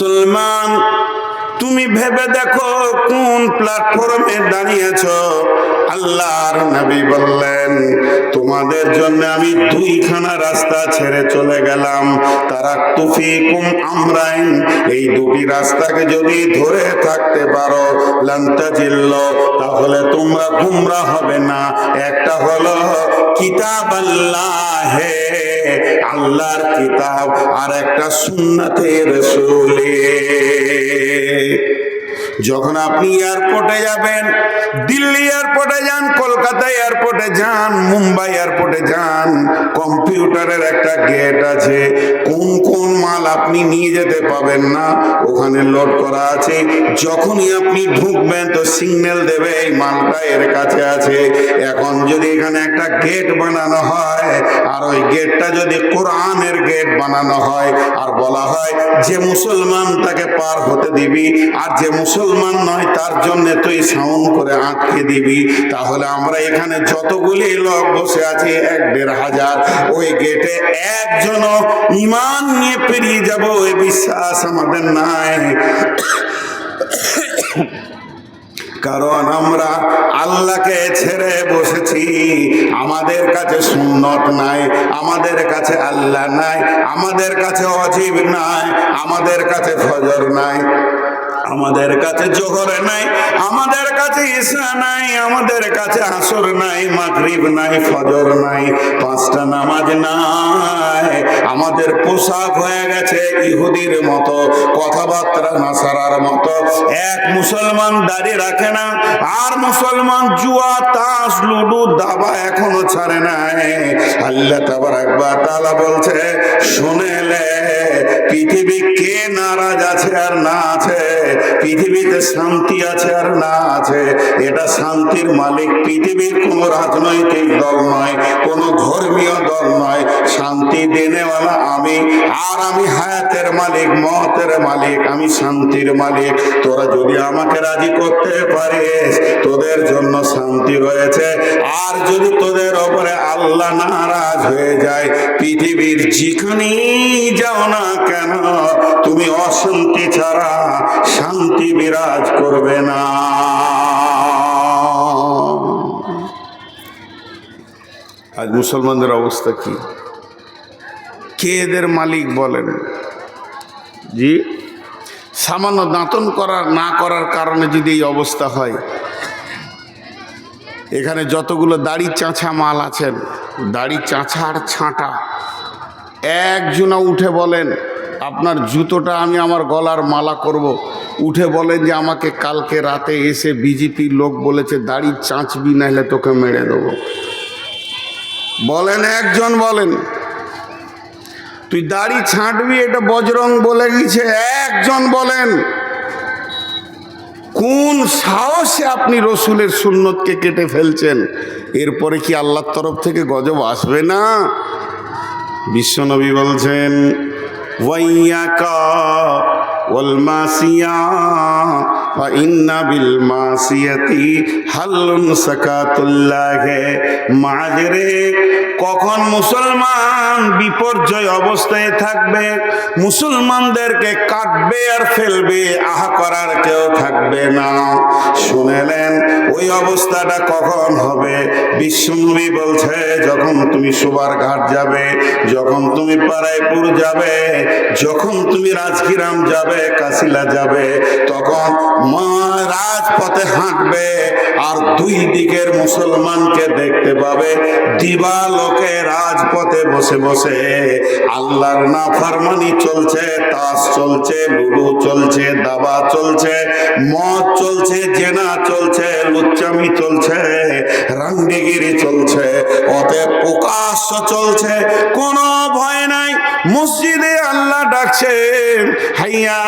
মুসলমান তুমি ভেবে দেখো কোন প্ল্যাটফর্মে দাঁড়িয়েছ? আল্লাহর নবী বললেন, তোমাদের জন্য আমি দুইখানা রাস্তা ছেড়ে চলে গেলাম। তারা তুফিকুম আমরাইন, এই দুটি রাস্তাকে যদি ধরে থাকতে পারো লান্তাজিল্ল তাহলে তোমরা গুমরা হবে না। একটা হলো কিতাব আল্লাহে আল্লাহর কিতাব, আর একটা সুন্নাতের রসুলে যখন আপনি এয়ারপোর্টে যাবেন, দিল্লি এয়ারপোর্টে যান, কলকাতা এয়ারপোর্টে যান, মুম্বাই এয়ারপোর্টে যান, কম্পিউটারের একটা গেট আছে। কোন কোন মাল আপনি নিয়ে যেতে পাবেন না, ওখানে লোড করা আছে। যখনই আপনি ঢুকবেন, তো সিগন্যাল দেবে, এই মালটা এর কাছে আছে। এখন যদি এখানে একটা গেট বানানো হয়, আর ওই গেটটা যদি কোরআনের গেট বানানো হয়, আর বলা হয়, যে মুসলমান তাকে পার হতে দিবি, আর যে মুসলমান নয়, তার জন্য তুই সাউন্ড করে আটকে দিবি। তাহলে আমরা এখানে যতগুলি লোক বসে আছি, এক দেড় হাজার। ওই গেটে একজন ইমান নিয়ে পেরিয়ে যাব ওই বিশ্বাস আমাদের নাই। কারণ আমরা আল্লাহকে ছেড়ে বসেছি। আমাদের কাছে সুন্নত নাই, আমাদের কাছে আল্লাহ নাই, আমাদের কাছে অজীব নাই, আমাদের কাছে ফজর নাই। আমাদের কাছে জোহর নাই, আমাদের কাছে ঈশা নাই, আমাদের কাছে আসর নাই, মাগরিব নাই, ফজর নাই, পাঁচটা নামাজ নাই। আমাদের পোশাক হয়ে গেছে ইহুদির মতো, কথাবার্তা নাসারার মতো। এক মুসলমান দাড়ি রাখে না, আর মুসলমান জুয়া, তাস, লুডু, দাবা এখনও ছাড়ে নাই। আল্লাহ তাবার একবার তালা বলছে শুনেলে পৃথিবী কে নারাজ আছে আর না আছে? পৃথিবীতে শান্তি আছে আর না আছে, এটা শান্তির মালিক। পৃথিবীর কোনো রাজনৈতিক দল নয়, কোনো ধর্মীয় দল নয়। শান্তি দেনেওয়ালা আমি, আর আমি হায়াতের মালিক, মতের মালিক, আমি শান্তির মালিক। তোরা যদি আমাকে রাজি করতে পারিস, তোদের জন্য শান্তি রয়েছে। আর যদি তোদের ওপরে আল্লাহ নারাজ হয়ে যায়, পৃথিবীর যেখানেই যাও না কেন, তুমি অশান্তি ছাড়া শান্তি বিরাজ করবে না। আজ মুসলমানদের অবস্থা কি? কে এদের মালিক বলেন? জি, সামান্য দাঁতন করার, না করার কারণে যদি এই অবস্থা হয়, এখানে যতগুলো দাড়ি চাঁচা মাল আছেন, দাড়ি চাঁচা আর ছাঁটা, একজনা উঠে বলেন, আপনার জুতোটা আমি আমার গলার মালা করব। উঠে বলেন যে আমাকে কালকে রাতে এসে বিজেপির লোক বলেছে, দাড়ি চাঁচবি, নাহলে তোকে মেরে দেবো। বলেন, একজন বলেন, তুই দাড়ি ছাঁটবি, এটা বজরং বলে গেছে। একজন বলেন, কোন সাহসে আপনি রসুলের সুন্নতকে কেটে ফেলছেন? এরপরে কি আল্লাহর তরফ থেকে গজব আসবে না? বিশ্বনবী বলছেন কখন মুসলমান বিপর্যয় অবস্থায় থাকবে, মুসলমানদেরকে কাটবে আর ফেলবে, আহা করার কেউ থাকবে না। শুনেলেন, ওই অবস্থাটা কখন হবে? বিশ্বনবী বলছে, যখন তুমি সুবার ঘাট যাবে, যখন তুমি পারাইপুর যাবে, যখন তুমি রাজকিরাম যাবে কাশিলা যাবে, তখন রাজপথে হাঁটবে আর দুই দিকের মুসলমানকে দেখতে পাবে। দিবালোকে রাজপথে বসে বসে, আল্লাহর না ফারমানি চলছে, তাস চলছে লুডু চলছে, দাবা চলছে, মদ চলছে, জেনা চলছে, লুচ্চামি চলছে রান্ডিগিরি চলছে, অতএব প্রকাশ্য চলছে, কোনো ভয় নাই। মসজিদে আল্লাহ ডাকছে হাইয়া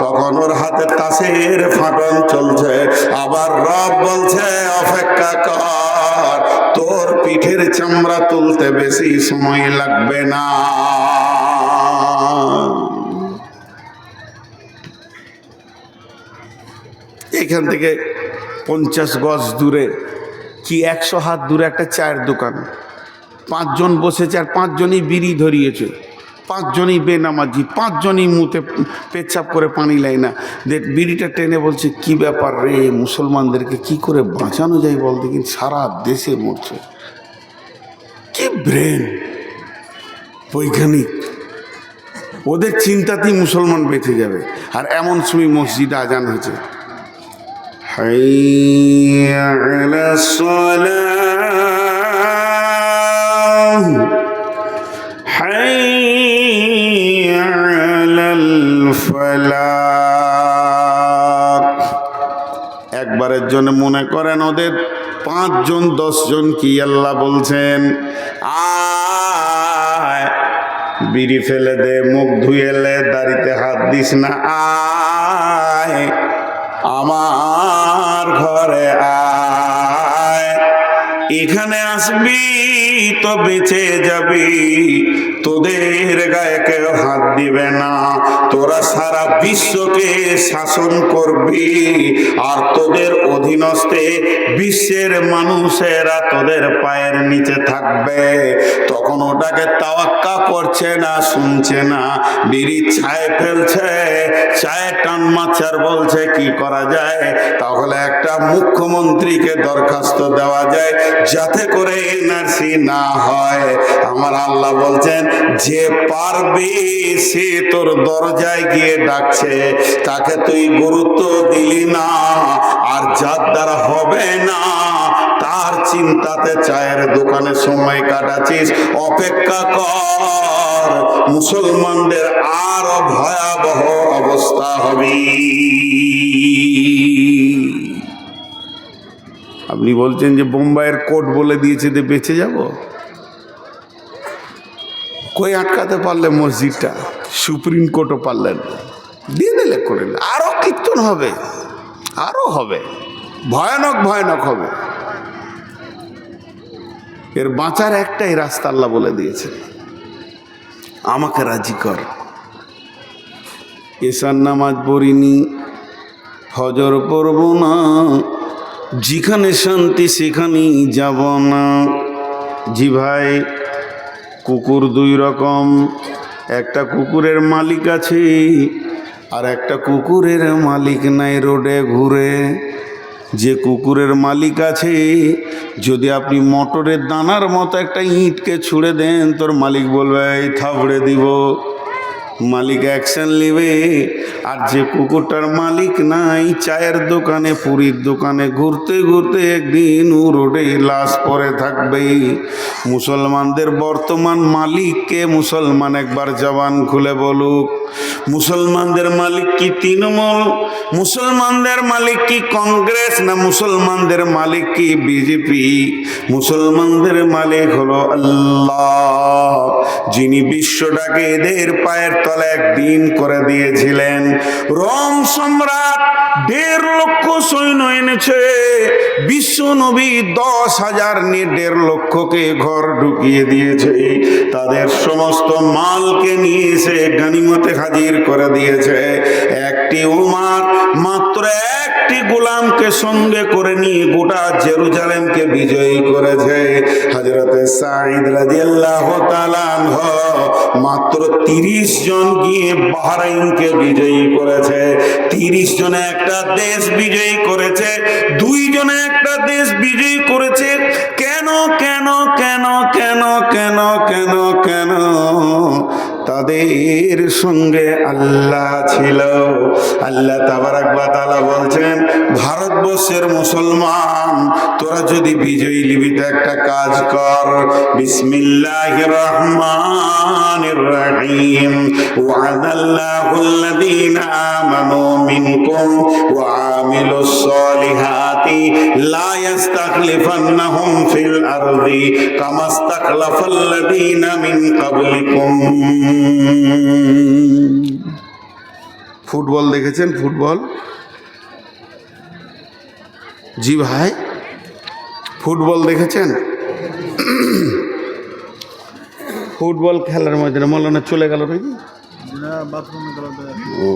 তখন ওর হাতে তাসের ফাটন চলছে। আবার রব বলছে, অপেক্ষা কর, তোর পিঠের চামড়া তুলতে বেশি সময় লাগবে না। এখান থেকে পঞ্চাশ গজ দূরে, কি একশো হাত দূরে একটা চায়ের দোকান। পাঁচজন বসেছে আর পাঁচজনই বিড়ি ধরিয়েছে। পাঁচজনই বেনামাজি, পাঁচজনই মুতে পেচ্ছাপ করে পানি লাই না। দেখ বিড়িটা টেনে বলছে, কি ব্যাপার রে, মুসলমানদেরকে কি করে বাঁচানো যায় বল দেখি, সারা দেশে মরছে। কি ব্রেন? বৈজ্ঞানিক। ওদের চিন্তাতেই মুসলমান বেঁচে যাবে। আর এমন সময় মসজিদ আজান হয়েছে। حي লাখ। একবারের জন্য মনে করেন ওদের পাঁচজন, দশজন কি আল্লাহ বলছেন? বিড়ি ফেলে দে, মুখ ধুয়েলে দাড়িতে হাত দিস না, আয়। আমার ঘরে আয়। এখানে আসবি, তো বেঁচে যাবি। তোদের গায়ে কেউ হাত দিবে না। তোরা সারা বিশ্বকে শাসন করবি। আর তোদের অধীনস্থে বিশ্বের মানুষেরা তোদের পায়ের নিচে থাকবে। তখন ওটাকে তাওয়াক্কা করছে না, শুনছে না। বিড়ি ছায় ফেলছে চায়ে টান মাছার বলছে, কি করা যায়? তাহলে একটা মুখ্যমন্ত্রীকে দরখাস্ত দেওয়া যায়। যাতে করে এনআরসি না হয়। আমার আল্লাহ বলছেন, যে পারবে, সে তোর দরজায় গিয়ে ডাকছে। তাকে তুই গুরুত্ব দিলি না, আর যার দ্বারা হবে না, তার চিন্তাতে চায়ের দোকানে সময় কাটাচ্ছিস। অপেক্ষা কর, মুসলমানদের আরও ভয়াবহ অবস্থা হবে। আপনি বলছেন যে বোম্বাইয়ের কোর্ট বলে দিয়েছে যে বেঁচে যাব? কই আটকাতে পারলে মসজিদটা? সুপ্রিম কোর্টও পারলেন দিয়ে দিলে করেন আরও কীর্তন হবে। আরও হবে। ভয়ানক ভয়ানক হবে। এর বাঁচার একটাই রাস্তা আল্লাহ বলে দিয়েছে আমাকে রাজি কর। এসার নামাজ পড়িনি, ফজর পড়ব না। যেখানে শান্তি সেখানেই যাব না। জি ভাই, কুকুর দুই রকম। একটা কুকুরের মালিক আছে, আর একটা কুকুরের মালিক নাই রোডে ঘুরে। যে কুকুরের মালিক আছে, যদি আপনি মটরের দানার মতো একটা ইঁটকে ছুঁড়ে দেন, তোর মালিক বলবে, এই থাবড়ে দিব। মালিক অ্যাকশন নেবে। আর যে কুকুরটার মালিক নাই, চায়ের দোকানে, পুরীর দোকানে, ঘুরতে ঘুরতে একদিন ও রোডে লাশ পরে থাকবে। মুসলমানদের বর্তমান মালিককে মুসলমান একবার জবান খুলে বলুক। মুসলমানদের মালিক কি তৃণমূল? মুসলমানদের মালিক কি কংগ্রেস? না মুসলমানদের মালিক কি বিজেপি? মুসলমানদের মালিক হলো আল্লাহ। যিনি বিশ্বটাকে এদের পায়ের তলে একদিন করে দিয়েছিলেন। রোম সম্রাট দেড় লক্ষ সৈন্য এনেছে। বিশ্ব নবী দশ হাজার নিয়ে দেড় লক্ষকে ঘর ঢুকিয়ে দিয়েছে। তাদের সমস্ত মালকে নিয়ে এসে গানিমতে হাজির করে দিয়েছে। একটি উমার মাত্র একটি গোলামকে সঙ্গে করে নিয়ে গোটা জেরুজালেমকে বিজয়ী করেছে। হজরতে সাঈদ রাজিয়াল্লাহ তালানহ মাত্র তিরিশ জন গিয়ে বাহরাইনকে বিজয়ী করেছে। তিরিশ জনে একটা দেশ বিজয়ী করেছে, দুই জনে একটা দেশ বিজয়ী করেছে। কেন কেন কেন কেন কেন কেন কেন? তাদের সঙ্গে আল্লাহ ছিল। আল্লাহ তাবারাক বা তাআলা বলছেন, ভারতবর্ষের মুসলমান, তোরা যদি বিজয়ী লিবি তো একটা কাজ কর। বিসমিল্লাহির রহমানির রহিম। ওয়াদাল্লাহুল্লাযীনা আমানু মিনকুম ওয়া আমিলুস সালিহাতি লা ইয়াস্তাখলিফান্নাহুম ফিল আরদি কামা ইস্তাখলাফাল্লাযীনা মিন ক্বাবলিকুম ফুটবল দেখেছেন? ফুটবল? জি ভাই ফুটবল দেখেছেন? ফুটবল খেলার মধ্যে মৌলানা চলে গেল নাকি? না ও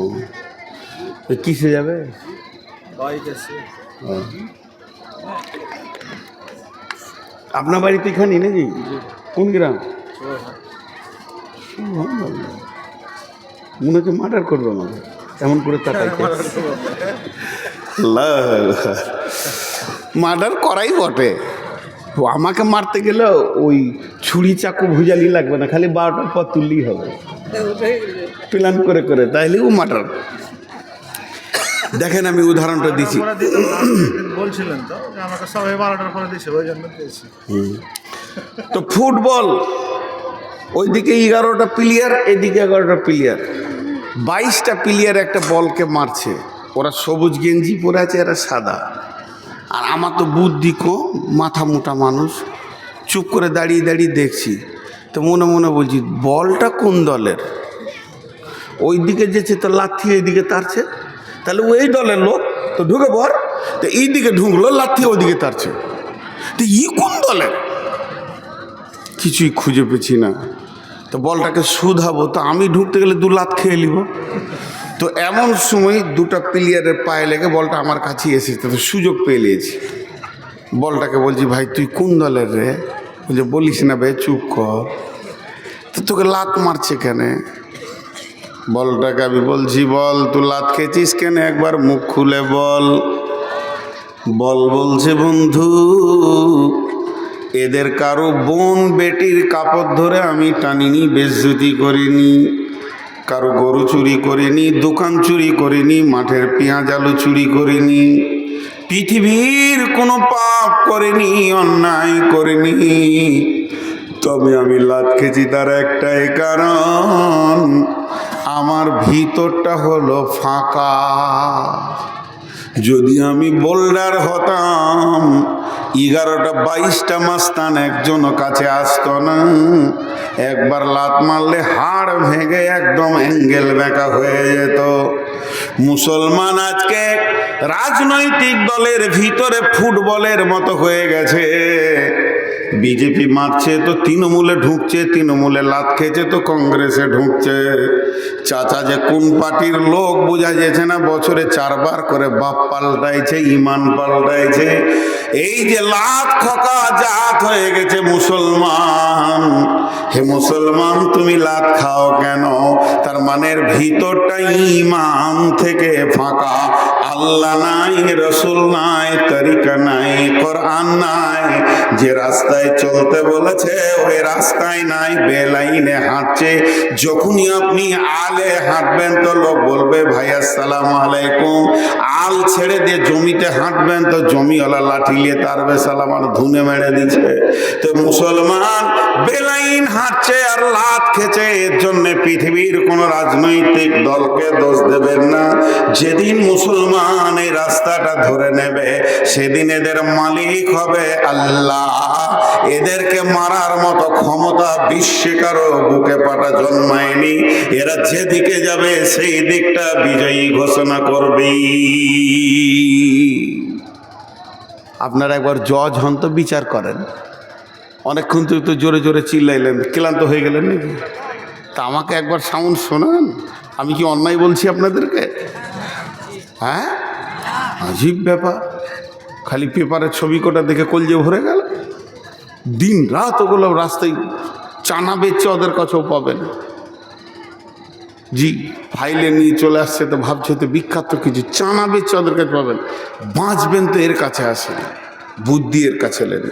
তো কিসে যাবে। আপনার বাড়িতে এখানে নাকি? কোন গ্রাম? মনে হচ্ছে মার্ডার করবে আমাকে। এমন করে তাকাই মার্ডার করাই বটে। ও আমাকে মারতে গেলে ওই ছুরি চাকু ভুজালি লাগবে না খালি বারোটার পর তুললেই হবে। প্ল্যান করে করে তাইলে ও মার্ডার দেখেন আমি উদাহরণটা দিচ্ছি বলছিলেন তো যে আমাকে সবাই বারোটার পরে দিয়েছে ওই জন্য দিয়েছি। তো ফুটবল ওইদিকে এগারোটা প্লেয়ার এদিকে এগারোটা প্লেয়ার বাইশটা প্লেয়ার একটা বলকে মারছে। ওরা সবুজ গেঞ্জি পরে আছে এরা সাদা। আর আমার তো বুদ্ধি কম মাথা মোটা মানুষ। চুপ করে দাঁড়িয়ে দাঁড়িয়ে দেখছি। তো মনে মনে বলছি বলটা কোন দলের? ওই দিকে যেছে তো লাথি এইদিকে তারছে। তাহলে ওই দলের লোক, তো ঢুকে পর তো এই দিকে ঢুকলো, লাথি ওইদিকে তারছে। তো ই কোন দলের? কিছুই খুঁজে পেছি না। তো বলটাকে শুধাবো, তো আমি ঢুকতে গেলে দু লাত খেয়ে নিব। তো এমন সময় দুটা প্লেয়ারের পায়ে লেগে বলটা আমার কাছে এসেছে, তো সুযোগ পেয়ে নিয়েছি। বলটাকে বলছি, ভাই, তুই কোন দলের রে? বলছে, বলিস না ভাই, চুপ কর। তো তোকে লাত মারছে কেন? বলটাকে আমি বলছি, বল, তুই লাত খেয়েছিস কেন? একবার মুখ খুলে বল। বল বলছে, বন্ধু, এদের কারও বোন বেটির কাপড় ধরে আমি টানিনি, বেজ্জুতি করিনি। কারও গরু চুরি করিনি, দোকান চুরি করিনি, মাঠের পেঁয়াজ আলু চুরি করিনি। পৃথিবীর কোনো পাপ করিনি, অন্যায় করিনি। তবে আমি লাত খেয়েছি তার একটাই কারণ আমার ভিতরটা হলো ফাঁকা। যদি আমি বোল্ডার হতাম, এগারোটা বাইশটা মাস্তান একজনও কাছে আসতো না। একবার লাত মারলে হাড় ভেঙে একদম অ্যাঙ্গেল বেঁকা হয়ে যেত। মুসলমান আজকে রাজনৈতিক দলের ভিতরে ফুটবলের মতো হয়ে গেছে। বিজেপি মারছে তো তৃণমূলে ঢুকছে, তৃণমূলে লাত খেয়েছে তো কংগ্রেসে ঢুকছে। চাচা যে কোন পার্টির লোক বোঝা যাচ্ছে না, বছরে চারবার করে বাপ পাল্টাইছে, ইমান পাল্টাইছে। এই যে লাত খকা জাত হয়ে গেছে মুসলমান। হে মুসলমান, তুমি লাত খাও কেন? তার মানের ভিতরটা ইমান থেকে ফাঁকা। আল্লাহ নাই, রসুল নাই, তরিকা নাই, কোরআন নাই। যে রাস্তায় চলতে বলেছে, ওই রাস্তায় নাই, বেলাইনে হাঁটছে। যখনই আপনি আলে হাঁটবেন তো লোক বলবে, ভাই, আসসালামু আলাইকুম। আল ছেড়ে দিয়ে জমিতে হাঁটবেন তো জমিওয়ালা লাঠি নিয়ে তার বেসালাম আর ধুনে মেরে দিচ্ছে। তো মুসলমান বেলাইন হাঁটছে আর লাত খেছে এর জন্য পৃথিবীর কোন রাজনৈতিক দলকে দোষ দেবেন না। যেদিন মুসলমান এই রাস্তাটা ধরে নেবে। সেদিন এদের মালিক হবে আল্লাহ। এদেরকে মারার মতো ক্ষমতা বিশ্বে কারও বুকে পাটা জন্মায়নি। এরা যেদিকে যাবে, সেই দিকটা বিজয়ী ঘোষণা করবে আপনারা একবার জজ হন তো, বিচার করেন। অনেকক্ষণ তো একটু জোরে জোরে চিল্লাইলেন। ক্লান্ত হয়ে গেলেন নাকি? তা আমাকে একবার সাউন্ড শোনান। আমি কি অন্যায় বলছি আপনাদেরকে? হ্যাঁ? আজীব ব্যাপার। খালি পেপারের ছবি কটা দেখে কলজে ভরে গেল। দিন রাত ওগুলো রাস্তায় চানা বেচছে ওদের কাছেও পাবেন জি, ফাইলে নিয়ে চলে আসছে তো ভাবছে তো বিখ্যাত কিছু, চানা বেচছে ওদের কাছে পাবেন বাঁচবেন তো এর কাছে আসেন বুদ্ধি এর কাছে নেন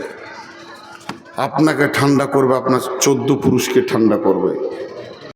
আপনাকে ঠান্ডা করবে, আপনার চোদ্দ পুরুষকে ঠান্ডা করবে।